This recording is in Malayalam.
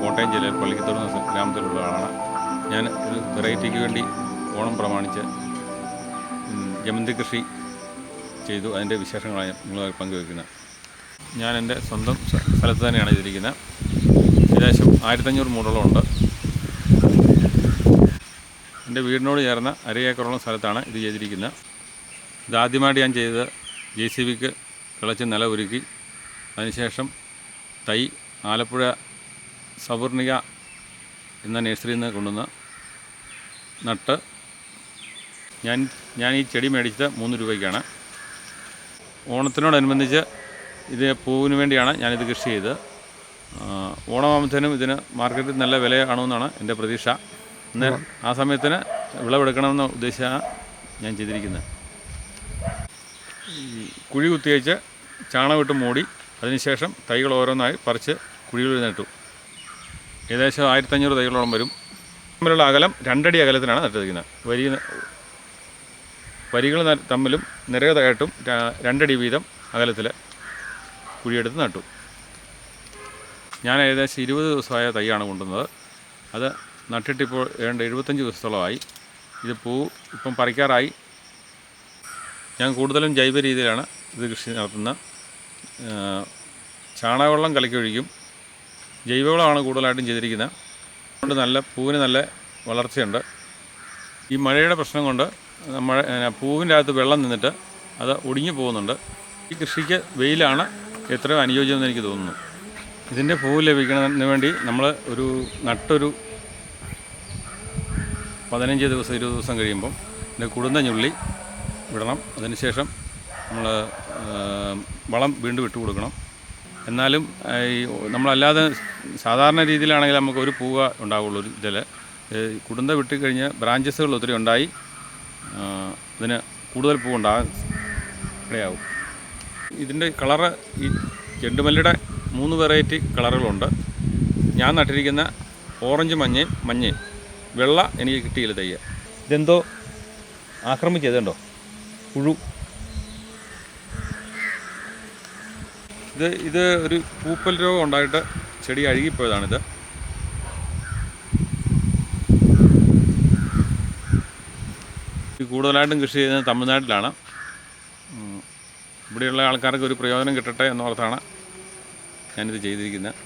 കോട്ടയം ജില്ലയിൽ പള്ളിക്കത്തോട് ഗ്രാമത്തിലുള്ള ആളാണ്. ഞാൻ ഒരു വെറൈറ്റിക്ക് വേണ്ടി ഓണം പ്രമാണിച്ച് ജമന്തി കൃഷി ചെയ്തു. അതിന്റെ വിശേഷങ്ങളാണ് ഞാൻ നിങ്ങളുമായി പങ്കുവെക്കുന്നത്. ഞാൻ എന്റെ സ്വന്തം സ്ഥ- സ്ഥലത്ത് തന്നെയാണ് ഇതിരിക്കുന്നത്. ഏകദേശം ആയിരത്തഞ്ഞൂറ് മൂടോളമുണ്ട്. എന്റെ വീടിനോട് ചേർന്ന അര ഏക്കറോളം സ്ഥലത്താണ് ഇത് ചെയ്തിരിക്കുന്നത്. ഇതാദ്യമായിട്ട് ഞാൻ ചെയ്തത് ജെ സി ബിക്ക് കിളച്ച് നില ഒരുക്കി അതിനുശേഷം തൈ ആലപ്പുഴ സവർണിക എന്ന നഴ്സറിയിൽ നിന്ന് കൊണ്ടുവന്ന് നട്ട് ഞാൻ ഞാൻ ഈ ചെടി മേടിച്ചത് മൂന്ന് രൂപയ്ക്കാണ്. ഓണത്തിനോടനുബന്ധിച്ച് ഇത് പൂവിന് വേണ്ടിയാണ് ഞാനിത് കൃഷി ചെയ്തത്. ഓണമാകുമ്പോഴത്തേനും ഇതിന് മാർക്കറ്റിൽ നല്ല വില കാണുമെന്നാണ് എന്റെ പ്രതീക്ഷ. ഇന്ന് ആ സമയത്തിന് വിളവെടുക്കണമെന്ന ഉദ്ദേശമാണ് ഞാൻ ചെയ്തിരിക്കുന്നത്. കുഴി ചാണകം ചാണകമിട്ട് മൂടി അതിനുശേഷം തൈകൾ ഓരോന്നായി പറിച്ച് കുഴികളിൽ നട്ടു ഏകദേശം ആയിരത്തഞ്ഞൂറ് തൈകളോളം വരും. തമ്മിലുള്ള അകലം രണ്ടടി അകലത്തിലാണ് നട്ടിരിക്കുന്നത് വരി വരികൾ തമ്മിലും നിരകതായിട്ടും രണ്ടടി വീതം അകലത്തിൽ കുഴിയെടുത്ത് നട്ടു. ഞാൻ ഏകദേശം ഇരുപത് ദിവസമായ തൈയാണ് കൊണ്ടുവന്നത്. അത് നട്ടിട്ടിപ്പോൾ ഏതാണ്ട് എഴുപത്തഞ്ച് ദിവസത്തോളമായി. ഇത് പൂ ഇപ്പം പറിക്കാറായി. ഞാൻ കൂടുതലും ജൈവ രീതിയിലാണ് ഇത് കൃഷി നടത്തുന്നത്. ചാണകവെള്ളം കലക്കി ജൈവവളമാണ് കൂടുതലായിട്ടും ചെയ്തിരിക്കുന്നത്. അതുകൊണ്ട് നല്ല പൂവിന് നല്ല വളർച്ചയുണ്ട്. ഈ മഴയുടെ പ്രശ്നം കൊണ്ട് മഴ പൂവിന്റെ അകത്ത് വെള്ളം നിന്നിട്ട് അത് ഒടിഞ്ഞു പോകുന്നുണ്ട്. ഈ കൃഷിക്ക് വെയിലാണ് എത്രയോ അനുയോജ്യമെന്ന് എനിക്ക് തോന്നുന്നു. ഇതിന്റെ പൂവ് ലഭിക്കുന്നതിന് വേണ്ടി നമ്മൾ ഒരു നട്ടൊരു പതിനഞ്ച് ദിവസം ഇരുപത് ദിവസം കഴിയുമ്പം ഇതിന്റെ കുടുന്ന ഞുള്ളി വിടണം അതിനുശേഷം നമ്മൾ വളം വീണ്ടും ഇട്ട് കൊടുക്കണം. എന്നാലും ഈ നമ്മളല്ലാതെ സാധാരണ രീതിയിലാണെങ്കിൽ നമുക്ക് ഒരു പൂവ ഉണ്ടാവുള്ളൂ ഒരു ഇതിൽ കുടുംബ വിട്ട് കഴിഞ്ഞ് ബ്രാഞ്ചസുകൾ ഒത്തിരി ഉണ്ടായി. അതിന് കൂടുതൽ പൂ ഉണ്ടാകാൻ ഇടയാവും. ഇതിന്റെ കളറ് ഈ ചെണ്ടുമല്ലിയുടെ മൂന്ന് വെറൈറ്റി കളറുകളുണ്ട്. ഞാൻ നട്ടിരിക്കുന്ന ഓറഞ്ച് മഞ്ഞയും മഞ്ഞയും. വെള്ള എനിക്ക് കിട്ടിയില്ല തയ്യ. ഇതെന്തോ ആക്രമിച്ചതുണ്ടോ? പുഴു. ഇത് ഇത് ഒരു പൂപ്പൽ രോഗം ഉണ്ടായിട്ട് ചെടി അഴുകിപ്പോയതാണിത്. കൂടുതലായിട്ടും കൃഷി ചെയ്യുന്നത് തമിഴ്നാട്ടിലാണ്. ഇവിടെയുള്ള ആൾക്കാർക്ക് ഒരു പ്രയോജനം കിട്ടട്ടെ എന്നോർത്താണ് ഞാനിത് ചെയ്തിരിക്കുന്നത്.